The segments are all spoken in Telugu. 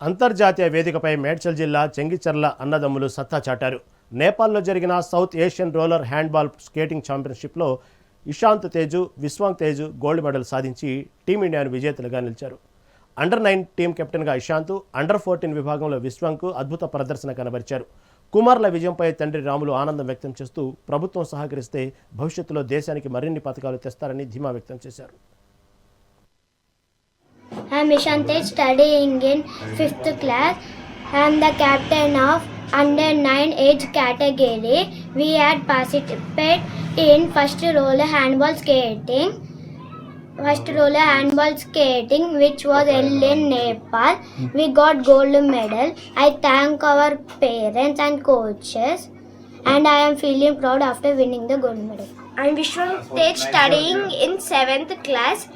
అంతర్జాతీయ వేదికపై మేడ్చల్ జిల్లా చెంగిచెర్ల అన్నదమ్ములు సత్తా చాటారు. నేపాల్లో జరిగిన south Asian roller handball skating ఛాంపియన్షిప్లో Ishant Teju Vishwang Teju gold medal సాధించి టీమిండియాను విజేతలుగా నిలిచారు. అండర్ నైన్ టీం కెప్టెన్గా ఇషాంత్ అండర్ ఫోర్టీన్ విభాగంలో విశ్వాంగ్కు అద్భుత ప్రదర్శన కనబరిచారు. కుమార్ల విజయంపై తండ్రి రాములు ఆనందం వ్యక్తం చేస్తూ ప్రభుత్వం సహకరిస్తే భవిష్యత్తులో దేశానికి మరిన్ని పథకాలు తెస్తారని ధీమా వ్యక్తం చేశారు. I am Ishante studying in 5th class. I am the captain of under 9 age category. We had participated in first roller handball skating. First roller handball skating which was held in Nepal. We got gold medal. I thank our parents and coaches and I am feeling proud after winning the gold medal. I am Vishwan Tej studying in 7th class.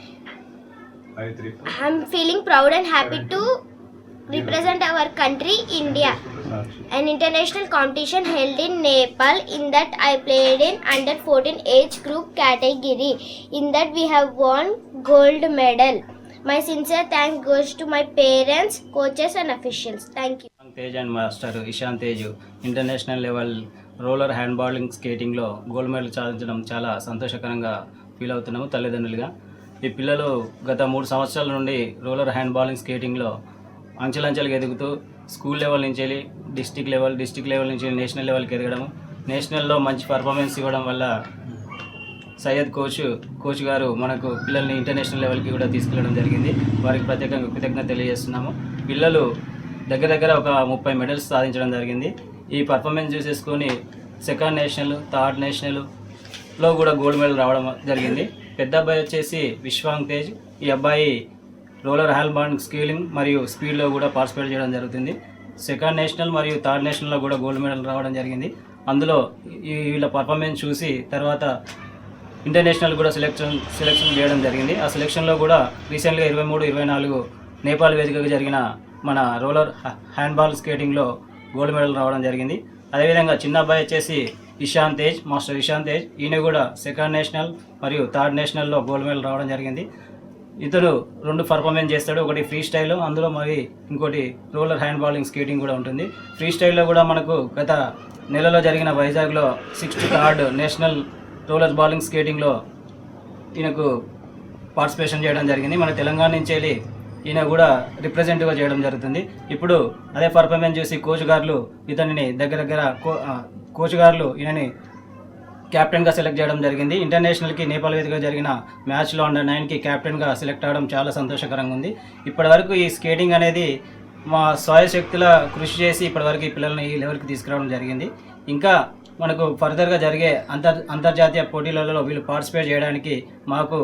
I'm feeling proud and happy to represent our country India and international competition held in Nepal in that I played in under fourteen age group category in that we have won gold medal my sincere thank goes to my parents coaches and officials thank you Tej and master Ishan Tej international level roller hand balling స్కేటింగ్లో gold medal సాధించడం చాలా సంతోషకరంగా ఫీల్ అవుతున్నాము తల్లిదండ్రులుగా. ఈ పిల్లలు గత మూడు సంవత్సరాల నుండి రోలర్ హ్యాండ్బాలింగ్ స్కేటింగ్లో అంచెలంచెలుగా ఎదుగుతూ స్కూల్ లెవెల్ నుంచి వెళ్ళి డిస్టిక్ లెవెల్ డిస్టిక్ లెవెల్ నుంచి నేషనల్ లెవెల్కి ఎదగడం నేషనల్లో మంచి పర్ఫార్మెన్స్ ఇవ్వడం వల్ల సయ్యద్ కోచ్ కోచ్ గారు మనకు పిల్లల్ని ఇంటర్నేషనల్ లెవెల్కి కూడా తీసుకెళ్ళడం జరిగింది. వారికి ప్రత్యేకంగా కృతజ్ఞత తెలియజేస్తున్నాము. పిల్లలు దగ్గర దగ్గర ఒక ముప్పై మెడల్స్ సాధించడం జరిగింది. ఈ పర్ఫార్మెన్స్ చూసేసుకొని సెకండ్ నేషనల్ థర్డ్ నేషనల్లో కూడా గోల్డ్ మెడల్ రావడం జరిగింది. పెద్ద అబ్బాయి వచ్చేసి విశ్వాంగ్ తేజ్. ఈ అబ్బాయి రోలర్ హ్యాల్బాండ్ స్కేలింగ్ మరియు స్పీడ్లో కూడా పార్టిసిపేట్ చేయడం జరుగుతుంది. సెకండ్ నేషనల్ మరియు థర్డ్ నేషనల్లో కూడా గోల్డ్ మెడల్ రావడం జరిగింది. అందులో ఈ వీళ్ళ పర్ఫార్మెన్స్ చూసి తర్వాత ఇంటర్నేషనల్ కూడా సెలెక్షన్ సెలెక్షన్ చేయడం జరిగింది. ఆ సెలెక్షన్లో కూడా రీసెంట్గా ఇరవై మూడు ఇరవై నాలుగు నేపాల్ వేదికగా జరిగిన మన రోలర్ హ్యాండ్బాల్ స్కేటింగ్లో గోల్డ్ మెడల్ రావడం జరిగింది. అదేవిధంగా చిన్న అబ్బాయి వచ్చేసి ఇషాంత్ తేజ్ మాస్టర్ ఇషాన్ తేజ్. ఈయన కూడా సెకండ్ నేషనల్ మరియు థర్డ్ నేషనల్లో గోల్డ్ మెడల్ రావడం జరిగింది. ఇతడు రెండు పర్ఫార్మెన్స్ చేస్తాడు ఒకటి ఫ్రీ స్టైల్లో అందులో మరి ఇంకోటి రోలర్ హ్యాండ్ బాలింగ్ స్కేటింగ్ కూడా ఉంటుంది. ఫ్రీ స్టైల్లో కూడా మనకు గత నెలలో జరిగిన వైజాగ్లో sixth third national roller balling స్కేటింగ్లో ఈయనకు పార్టిసిపేషన్ చేయడం జరిగింది. మన తెలంగాణ నుంచి వెళ్ళి ఈయన కూడా రిప్రజెంట్గా చేయడం జరుగుతుంది. ఇప్పుడు అదే పర్ఫార్మెన్స్ చూసి కోచ్ గారు ఇతనిని దగ్గర దగ్గర కో కోచ్ గారు ఈయనని కెప్టెన్గా సెలెక్ట్ చేయడం జరిగింది. ఇంటర్నేషనల్కి నేపాల్ వేదికగా జరిగిన మ్యాచ్లో అండర్ నైన్కి కెప్టెన్గా సెలెక్ట్ అవ్వడం చాలా సంతోషకరంగా ఉంది. ఇప్పటివరకు ఈ స్కేటింగ్ అనేది మా స్వయశక్తుల కృషి చేసి ఇప్పటివరకు ఈ పిల్లల్ని ఈ లెవెల్కి తీసుకురావడం జరిగింది. ఇంకా మనకు ఫర్దర్గా జరిగే అంతర్ అంతర్జాతీయ పోటీలలో వీళ్ళు పార్టిసిపేట్ చేయడానికి మాకు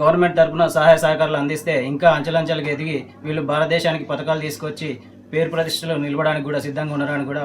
గవర్నమెంట్ తరఫున సహాయ సహకారాలు అందిస్తే ఇంకా అంచెలంచెలకు ఎదిగి వీళ్ళు భారతదేశానికి పథకాలు తీసుకొచ్చి పేరు ప్రతిష్టలు నిలవడానికి కూడా సిద్ధంగా ఉండడానికి కూడా